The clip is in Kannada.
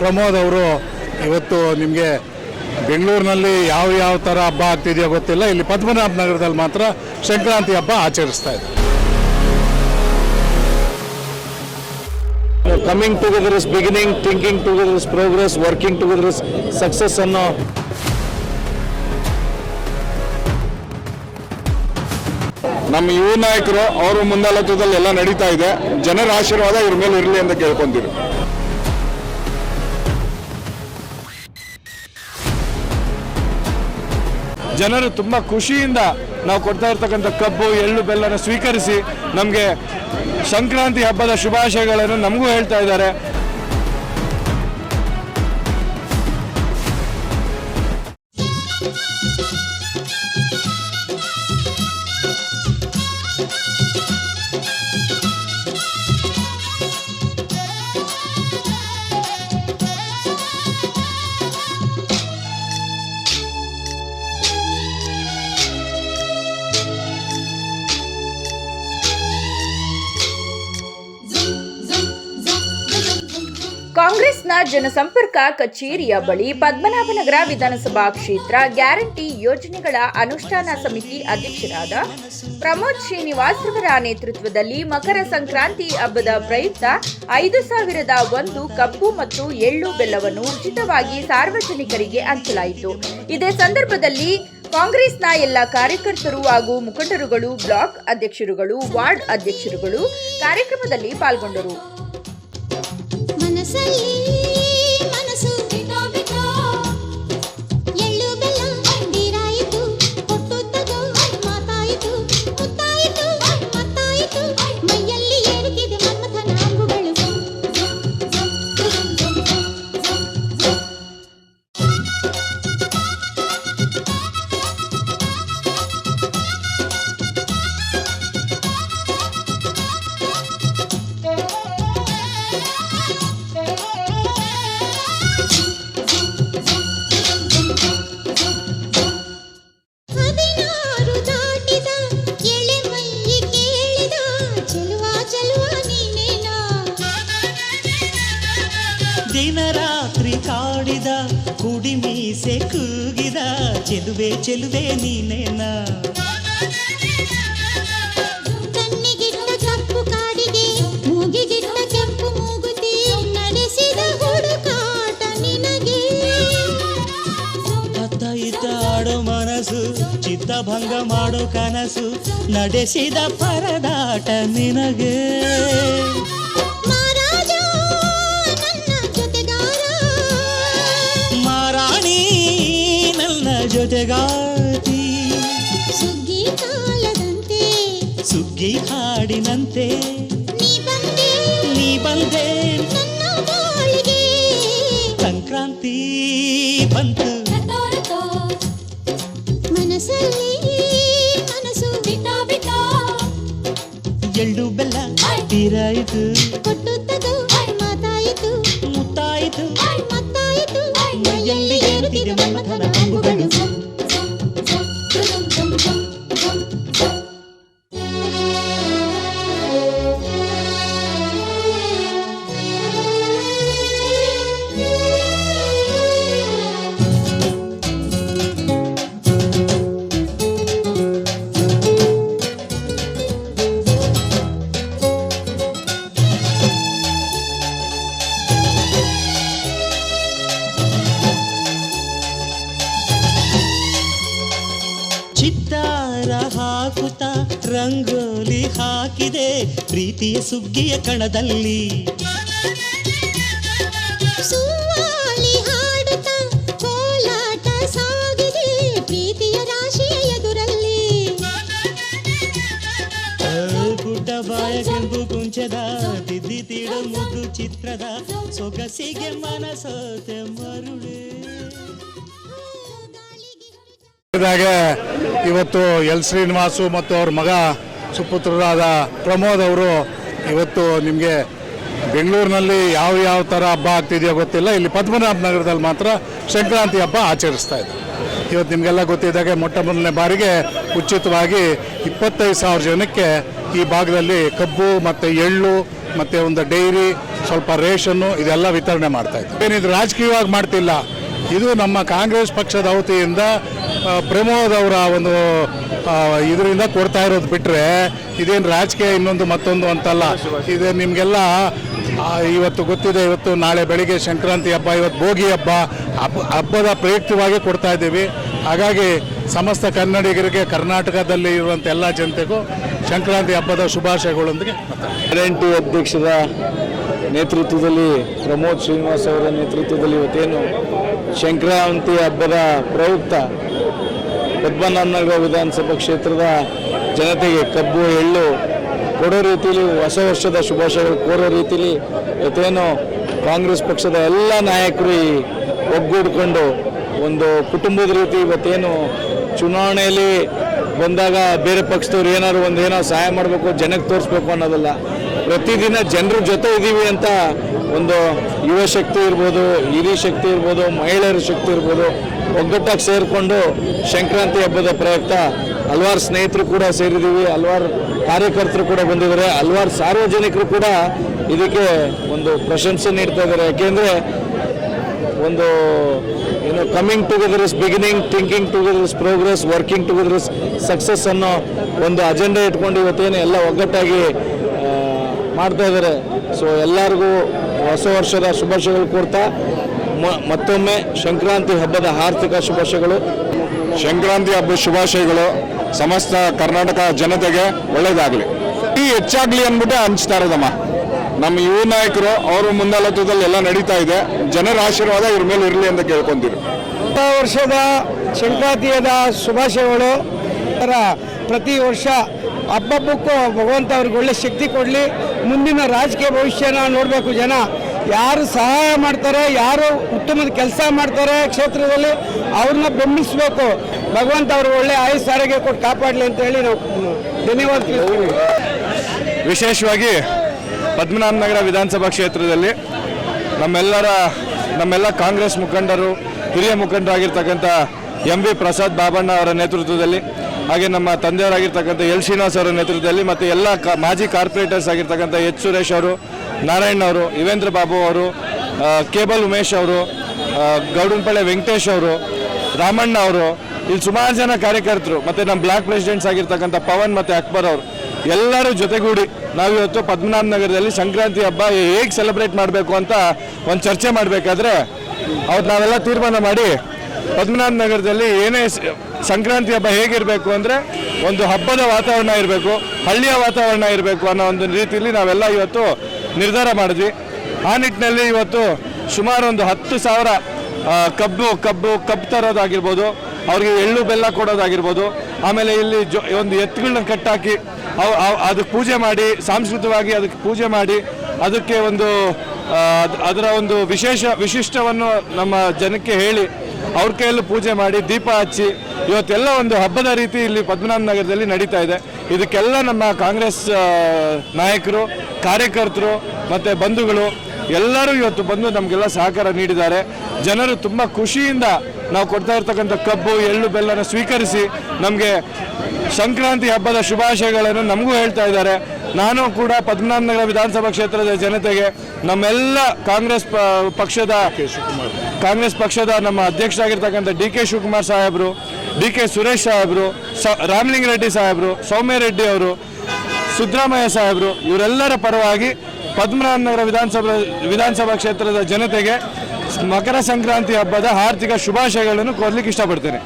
ಪ್ರಮೋದ್ ಅವರು ಇವತ್ತು ನಿಮಗೆ ಬೆಂಗಳೂರಿನಲ್ಲಿ ಯಾವ ಯಾವ ಥರ ಹಬ್ಬ ಆಗ್ತಿದೆಯೋ ಗೊತ್ತಿಲ್ಲ. ಇಲ್ಲಿ ಪದ್ಮನಾಭ ನಗರದಲ್ಲಿ ಮಾತ್ರ ಸಂಕ್ರಾಂತಿ ಹಬ್ಬ ಆಚರಿಸ್ತಾ ಇದೆ coming together is beginning thinking together is progress working together is success ಅನ್ನೋ ನಮ್ಮ ಯುವ ನಾಯಕರು ಅವರು ಮುಂದಾಳತ್ವದಲ್ಲಿ ಎಲ್ಲ ನಡೀತಾ ಇದೆ. ಜನರ ಆಶೀರ್ವಾದ ಇವ್ರ ಮೇಲೆ ಇರಲಿ ಅಂತ ಕೇಳ್ಕೊಂತೀವಿ. ಜನರು ತುಂಬ ಖುಷಿಯಿಂದ ನಾವು ಕೊಡ್ತಾ ಇರ್ತಕ್ಕಂಥ ಕಬ್ಬು, ಎಳ್ಳು, ಬೆಲ್ಲನ ಸ್ವೀಕರಿಸಿ ನಮಗೆ ಸಂಕ್ರಾಂತಿ ಹಬ್ಬದ ಶುಭಾಶಯಗಳನ್ನು ನಮಗೂ ಹೇಳ್ತಾ ಇದ್ದಾರೆ. ಜನಸಂಪರ್ಕ ಕಚೇರಿಯ ಬಳಿ ಪದ್ಮನಾಭನಗರ ವಿಧಾನಸಭಾ ಕ್ಷೇತ್ರ ಗ್ಯಾರಂಟಿ ಯೋಜನೆಗಳ ಅನುಷ್ಠಾನ ಸಮಿತಿ ಅಧ್ಯಕ್ಷರಾದ ಪ್ರಮೋದ್ ಶ್ರೀನಿವಾಸ್ ರವರ ನೇತೃತ್ವದಲ್ಲಿ ಮಕರ ಸಂಕ್ರಾಂತಿ ಹಬ್ಬದ ಪ್ರಯುಕ್ತ ಐದು ಸಾವಿರದ ಒಂದು ಕಬ್ಬು ಮತ್ತು ಎಳ್ಳು ಬೆಲ್ಲವನ್ನು ಉಚಿತವಾಗಿ ಸಾರ್ವಜನಿಕರಿಗೆ ಹಂಚಲಾಯಿತು. ಇದೇ ಸಂದರ್ಭದಲ್ಲಿ ಕಾಂಗ್ರೆಸ್ನ ಎಲ್ಲ ಕಾರ್ಯಕರ್ತರು ಹಾಗೂ ಮುಖಂಡರುಗಳು, ಬ್ಲಾಕ್ ಅಧ್ಯಕ್ಷರುಗಳು, ವಾರ್ಡ್ ಅಧ್ಯಕ್ಷರುಗಳು ಕಾರ್ಯಕ್ರಮದಲ್ಲಿ ಪಾಲ್ಗೊಂಡರು. ಹದಿನಾರು ದಾಟಿದ ಎಳೆ ಮೈ ಕೇಳಿದ ಚೆಲುವ ಚೆಲುವ ನೀನೇನಾ ದಿನ ರಾತ್ರಿ ಕಾಡಿದ ಕುಡಿ ಮೀಸೆ ಕೂಗಿದ ಚೆಲುವೆ ಚೆಲುವೆ ನೀನೇನ ಚಿತ್ತಭಂಗ ಮಾಡು ಕನಸು ನಡೆಸಿದ ಪರದಾಟ ನಿನಗೆ. ಮಹಾರಾಜ ನನ್ನ ಜೊತೆಗಾರ. ಮಾರಾಣಿ ನನ್ನ ಜೊತೆಗಾತಿ. ಸುಗ್ಗಿ ಕಾಲದಂತೆ. ಸುಗ್ಗಿ ಹಾಡಿನಂತೆ. ಮನಸ್ಸಲ್ಲಿ ಮನಸ್ಸು ಬಿಟ್ಟೋ ಬಿಟ್ಟೋ ಎಳ್ಳು ಬೆಲ್ಲ ತೀರಾಯಿತು ಕೊಟ್ಟು ರಂಗೋಲಿ ಹಾಕಿದೆ ಪ್ರೀತಿಯ ಸುಗ್ಗಿಯ ಕಣದಲ್ಲಿ ಸುವಾಲಿ ಹಾಡುತ್ತಾ ಕೋಲಾಟ ಸಾಗಿದೆ ಪ್ರೀತಿಯ ರಾಶಿಯ ಎದುರಲ್ಲಿ ಆ, ಗುಡ್ಡ ಬಾಯ ಕೆಂಪು ಕುಂಚದ ತಿದ್ದಿ ತೀಡ ಮುದ್ದು ಚಿತ್ರದ ಸೊಗಸಿಗೆ ಮನಸೋತೆ ಮರುಳೆ ಇದಾಗೆ ಇವತ್ತು ಎಲ್ ಶ್ರೀನಿವಾಸು ಮತ್ತು ಅವ್ರ ಮಗ ಸುಪುತ್ರರಾದ ಪ್ರಮೋದ್ ಅವರು ಇವತ್ತು ನಿಮಗೆ ಬೆಂಗಳೂರಿನಲ್ಲಿ ಯಾವ ಯಾವ ಥರ ಹಬ್ಬ ಆಗ್ತಿದೆಯೋ ಗೊತ್ತಿಲ್ಲ. ಇಲ್ಲಿ ಪದ್ಮನಾಭ ನಗರದಲ್ಲಿ ಮಾತ್ರ ಸಂಕ್ರಾಂತಿ ಹಬ್ಬ ಆಚರಿಸ್ತಾ ಇದೆ. ಇವತ್ತು ನಿಮಗೆಲ್ಲ ಗೊತ್ತಿದ್ದಾಗೆ ಮೊಟ್ಟ ಮೊದಲನೇ ಬಾರಿಗೆ ಉಚಿತವಾಗಿ ಇಪ್ಪತ್ತೈದು ಸಾವಿರ ಜನಕ್ಕೆ ಈ ಭಾಗದಲ್ಲಿ ಕಬ್ಬು ಮತ್ತು ಎಳ್ಳು ಮತ್ತು ಒಂದು ಡೈರಿ ಸ್ವಲ್ಪ ರೇಷನ್ನು ಇದೆಲ್ಲ ವಿತರಣೆ ಮಾಡ್ತಾ ಇದ್ದೀವಿ ಏನಿದು ರಾಜಕೀಯವಾಗಿ ಮಾಡ್ತಿಲ್ಲ. ಇದು ನಮ್ಮ ಕಾಂಗ್ರೆಸ್ ಪಕ್ಷದ ವತಿಯಿಂದ ಆ, ಪ್ರಮೋದ್ ಅವರ ಒಂದು ಇದರಿಂದ ಕೊಡ್ತಾ ಇರೋದು ಬಿಟ್ಟರೆ ಇದೇನು ರಾಜಕೀಯ ಇನ್ನೊಂದು ಮತ್ತೊಂದು ಅಂತಲ್ಲ. ಇದು ನಿಮಗೆಲ್ಲ ಇವತ್ತು ಗೊತ್ತಿದೆ, ಇವತ್ತು ನಾಳೆ ಬೆಳಿಗ್ಗೆ ಸಂಕ್ರಾಂತಿ ಹಬ್ಬ, ಇವತ್ತು ಭೋಗಿ ಹಬ್ಬ. ಹಬ್ಬ, ಹಬ್ಬದ ಪ್ರಯುಕ್ತವಾಗಿ ಕೊಡ್ತಾ ಇದ್ದೀವಿ. ಹಾಗಾಗಿ ಸಮಸ್ತ ಕನ್ನಡಿಗರಿಗೆ ಕರ್ನಾಟಕದಲ್ಲಿ ಇರುವಂಥ ಎಲ್ಲ ಜನತೆಗೂ ಸಂಕ್ರಾಂತಿ ಹಬ್ಬದ ಶುಭಾಶಯಗಳೊಂದಿಗೆ ಗ್ಯಾರಂಟಿ ಅಧ್ಯಕ್ಷರ ನೇತೃತ್ವದಲ್ಲಿ, ಪ್ರಮೋದ್ ಶ್ರೀನಿವಾಸ್ ಅವರ ನೇತೃತ್ವದಲ್ಲಿ ಇವತ್ತೇನು ಸಂಕ್ರಾಂತಿ ಹಬ್ಬದ ಪ್ರಯುಕ್ತ ಪದ್ಮನಾಭನಗರ ವಿಧಾನಸಭಾ ಕ್ಷೇತ್ರದ ಜನತೆಗೆ ಕಬ್ಬು, ಎಳ್ಳು ಕೊಡೋ ರೀತಿಯಲ್ಲಿ ಹೊಸ ವರ್ಷದ ಶುಭಾಶಯಗಳು ಕೋರೋ ರೀತಿಯಲ್ಲಿ ಇವತ್ತೇನು ಕಾಂಗ್ರೆಸ್ ಪಕ್ಷದ ಎಲ್ಲ ನಾಯಕರು ಈ ಒಗ್ಗೂಡಿಕೊಂಡು ಒಂದು ಕುಟುಂಬದ ರೀತಿ ಇವತ್ತೇನು ಚುನಾವಣೆಯಲ್ಲಿ ಬಂದಾಗ ಬೇರೆ ಪಕ್ಷದವ್ರು ಏನಾದ್ರು ಒಂದು ಏನೋ ಸಹಾಯ ಮಾಡಬೇಕು, ಜನಕ್ಕೆ ತೋರಿಸ್ಬೇಕು ಅನ್ನೋದಲ್ಲ. ಪ್ರತಿದಿನ ಜನರ ಜೊತೆ ಇದ್ದೀವಿ ಅಂತ ಒಂದು ಯುವ ಶಕ್ತಿ ಇರ್ಬೋದು, ಹಿರಿಯ ಶಕ್ತಿ ಇರ್ಬೋದು, ಮಹಿಳೆಯರ ಶಕ್ತಿ ಇರ್ಬೋದು, ಒಗ್ಗಟ್ಟಾಗಿ ಸೇರಿಕೊಂಡು ಸಂಕ್ರಾಂತಿ ಹಬ್ಬದ ಪ್ರಯುಕ್ತ ಹಲವಾರು ಸ್ನೇಹಿತರು ಕೂಡ ಸೇರಿದ್ದೀವಿ ಹಲವಾರು ಕಾರ್ಯಕರ್ತರು ಕೂಡ ಬಂದಿದ್ದಾರೆ, ಹಲವಾರು ಸಾರ್ವಜನಿಕರು ಕೂಡ ಇದಕ್ಕೆ ಒಂದು ಪ್ರಶಂಸೆ ನೀಡ್ತಾ ಇದ್ದಾರೆ. ಯಾಕೆಂದರೆ ಒಂದು ಏನು coming together is beginning thinking together is progress working together is success ಅನ್ನೋ ಒಂದು ಅಜೆಂಡಾ ಇಟ್ಕೊಂಡು ಇವತ್ತೇನು ಎಲ್ಲ ಒಗ್ಗಟ್ಟಾಗಿ ಮಾಡ್ತಾ ಇದ್ದಾರೆ. ಸೊ ಎಲ್ಲರಿಗೂ ಹೊಸ ವರ್ಷದ ಶುಭಾಶಯಗಳು ಕೊಡ್ತಾ ಮತ್ತೊಮ್ಮೆ ಸಂಕ್ರಾಂತಿ ಹಬ್ಬದ ಆರ್ಥಿಕ ಶುಭಾಶಯಗಳು. ಸಂಕ್ರಾಂತಿ ಹಬ್ಬದ ಶುಭಾಶಯಗಳು ಸಮಸ್ತ ಕರ್ನಾಟಕ ಜನತೆಗೆ ಒಳ್ಳೇದಾಗಲಿ ಈ ಹೆಚ್ಚಾಗ್ಲಿ ಅಂದ್ಬಿಟ್ಟು ಹಂಚ್ತಾ ಇರೋದಮ್ಮ. ನಮ್ಮ ಯುವ ನಾಯಕರು ಅವರ ಮುಂದಾಳತ್ವದಲ್ಲಿ ಎಲ್ಲ ನಡೀತಾ ಇದೆ. ಜನರ ಆಶೀರ್ವಾದ ಇವ್ರ ಮೇಲೆ ಇರಲಿ ಅಂತ ಕೇಳ್ಕೊಂತೀರಿ ಹೊಸ ವರ್ಷದ ಸಂಕ್ರಾಂತಿಯದ ಶುಭಾಶಯಗಳು. ಪ್ರತಿ ವರ್ಷ ಹಬ್ಬಕ್ಕೂ ಭಗವಂತ ಅವ್ರಿಗೆ ಒಳ್ಳೆ ಶಕ್ತಿ ಕೊಡಲಿ. ಮುಂದಿನ ರಾಜಕೀಯ ಭವಿಷ್ಯನ ನೋಡಬೇಕು ಜನ. ಯಾರು ಸಹಾಯ ಮಾಡ್ತಾರೆ ಯಾರು ಉತ್ತಮದ ಕೆಲಸ ಮಾಡ್ತಾರೆ ಕ್ಷೇತ್ರದಲ್ಲಿ ಅವ್ರನ್ನ ಬೆಂಬಲಿಸಬೇಕು ಭಗವಂತ ಅವರು ಒಳ್ಳೆ ಆಯುಸ್ ಆರೋಗ್ಯ ಕೊಟ್ಟು ಕಾಪಾಡಲಿ ಅಂತ ಹೇಳಿ ನಾವು ಧನ್ಯವಾದ ವಿಶೇಷವಾಗಿ ಪದ್ಮನಾಭನಗರ ವಿಧಾನಸಭಾ ಕ್ಷೇತ್ರದಲ್ಲಿ ನಮ್ಮೆಲ್ಲರ ನಮ್ಮೆಲ್ಲ ಕಾಂಗ್ರೆಸ್ ಮುಖಂಡರು ಹಿರಿಯ ಮುಖಂಡರಾಗಿರ್ತಕ್ಕಂಥ ಎಂ ವಿ ಪ್ರಸಾದ್ ಬಾಬಣ್ಣ ಅವರ ನೇತೃತ್ವದಲ್ಲಿ ಹಾಗೆ ನಮ್ಮ ತಂದೆಯವರಾಗಿರ್ತಕ್ಕಂಥ ಎಲ್ ಶ್ರೀನಿವಾಸ್ ಅವರ ನೇತೃತ್ವದಲ್ಲಿ ಮತ್ತು ಎಲ್ಲ ಮಾಜಿ ಕಾರ್ಪೊರೇಟರ್ಸ್ ಆಗಿರ್ತಕ್ಕಂಥ ಎಚ್ ಸುರೇಶ್ ಅವರು ನಾರಾಯಣ್ ಅವರು ಯುವೇಂದ್ರ ಬಾಬು ಅವರು ಕೇಬಲ್ ಉಮೇಶ್ ಅವರು ಆ, ವೆಂಕಟೇಶ್ ಅವರು ರಾಮಣ್ಣ ಅವರು ಇಲ್ಲಿ ಸುಮಾರು ಜನ ಕಾರ್ಯಕರ್ತರು ಮತ್ತು ನಮ್ಮ ಬ್ಲಾಕ್ ಪ್ರೆಸಿಡೆಂಟ್ಸ್ ಆಗಿರ್ತಕ್ಕಂಥ ಪವನ್ ಮತ್ತು ಅಕ್ಬರ್ ಅವರು. ಎಲ್ಲರೂ ಜೊತೆಗೂಡಿ ನಾವಿವತ್ತು ಪದ್ಮನಾಭ ನಗರದಲ್ಲಿ ಸಂಕ್ರಾಂತಿ ಹಬ್ಬ ಹೇಗೆ ಸೆಲೆಬ್ರೇಟ್ ಮಾಡಬೇಕು ಅಂತ ಒಂದು ಚರ್ಚೆ ಮಾಡಬೇಕಾದ್ರೆ ಅವತ್ತು ನಾವೆಲ್ಲ ತೀರ್ಮಾನ ಮಾಡಿ ಪದ್ಮನಾಭ ನಗರದಲ್ಲಿ ಏನೇ ಸಂಕ್ರಾಂತಿ ಹಬ್ಬ ಹೇಗಿರಬೇಕು ಅಂದರೆ ಒಂದು ಹಬ್ಬದ ವಾತಾವರಣ ಇರಬೇಕು, ಹಳ್ಳಿಯ ವಾತಾವರಣ ಇರಬೇಕು ಅನ್ನೋ ಒಂದು ರೀತಿಯಲ್ಲಿ ನಾವೆಲ್ಲ ಇವತ್ತು ನಿರ್ಧಾರ ಮಾಡಿದ್ವಿ. ಆ ನಿಟ್ಟಿನಲ್ಲಿ ಇವತ್ತು ಸುಮಾರು ಒಂದು ಹತ್ತು ಸಾವಿರ ಕಬ್ಬು ಕಬ್ಬು ಕಬ್ಬು ತರೋದಾಗಿರ್ಬೋದು, ಅವ್ರಿಗೆ ಎಳ್ಳು ಬೆಲ್ಲ ಕೊಡೋದಾಗಿರ್ಬೋದು ಆಮೇಲೆ ಇಲ್ಲಿ ಜೊ ಒಂದು ಎತ್ತುಗಳನ್ನ ಕಟ್ಟಾಕಿ ಅವು ಅದಕ್ಕೆ ಪೂಜೆ ಮಾಡಿ, ಸಾಂಸ್ಕೃತಿಕವಾಗಿ ಅದಕ್ಕೆ ಪೂಜೆ ಮಾಡಿ, ಅದಕ್ಕೆ ಒಂದು ಅದರ ಒಂದು ವಿಶೇಷ ವಿಶಿಷ್ಟವನ್ನು ನಮ್ಮ ಜನಕ್ಕೆ ಹೇಳಿ ಅವ್ರ ಕೈಯಲ್ಲೂ ಪೂಜೆ ಮಾಡಿ, ದೀಪ ಹಚ್ಚಿ ಇವತ್ತೆಲ್ಲ ಒಂದು ಹಬ್ಬದ ರೀತಿ ಇಲ್ಲಿ ಪದ್ಮನಾಭ ನಗರದಲ್ಲಿ ನಡೀತಾ ಇದೆ. ಇದಕ್ಕೆಲ್ಲ ನಮ್ಮ ಕಾಂಗ್ರೆಸ್ ನಾಯಕರು, ಕಾರ್ಯಕರ್ತರು ಮತ್ತು ಬಂಧುಗಳು ಎಲ್ಲರೂ ಇವತ್ತು ಬಂದು ನಮಗೆಲ್ಲ ಸಹಕಾರ ನೀಡಿದ್ದಾರೆ. ಜನರು ತುಂಬ ಖುಷಿಯಿಂದ ನಾವು ಕೊಡ್ತಾ ಇರ್ತಕ್ಕಂಥ ಕಬ್ಬು ಎಳ್ಳು ಬೆಲ್ಲನ ಸ್ವೀಕರಿಸಿ ನಮಗೆ ಸಂಕ್ರಾಂತಿ ಹಬ್ಬದ ಶುಭಾಶಯಗಳನ್ನು ನಮಗೂ ಹೇಳ್ತಾ ಇದ್ದಾರೆ. ನಾನು ಕೂಡ ಪದ್ಮನಾಭನಗರ ವಿಧಾನಸಭಾ ಕ್ಷೇತ್ರದ ಜನತೆಗೆ ನಮ್ಮೆಲ್ಲ ಕಾಂಗ್ರೆಸ್ ಪಕ್ಷದ ಕಾಂಗ್ರೆಸ್ ಪಕ್ಷದ ನಮ್ಮ ಅಧ್ಯಕ್ಷರಾಗಿರ್ತಕ್ಕಂಥ ಡಿ ಕೆ ಶಿವಕುಮಾರ್ ಸಾಹೇಬರು ಡಿ ಕೆ ಸುರೇಶ್ ಸಾಹೇಬರು ಸ ರಾಮಲಿಂಗ ರೆಡ್ಡಿ ಸಾಹೇಬರು ಸೌಮ್ಯ ರೆಡ್ಡಿ ಅವರು ಸಿದ್ದರಾಮಯ್ಯ ಸಾಹೇಬರು ಇವರೆಲ್ಲರ ಪರವಾಗಿ ಪದ್ಮನಾಭನಗರ ವಿಧಾನಸಭಾ ವಿಧಾನಸಭಾ ಕ್ಷೇತ್ರದ ಜನತೆಗೆ ಮಕರ ಸಂಕ್ರಾಂತಿ ಹಬ್ಬದ ಆರ್ಥಿಕ ಶುಭಾಶಯಗಳನ್ನು ಕೋರ್ಲಿಕ್ಕೆ ಇಷ್ಟಪಡ್ತೇನೆ.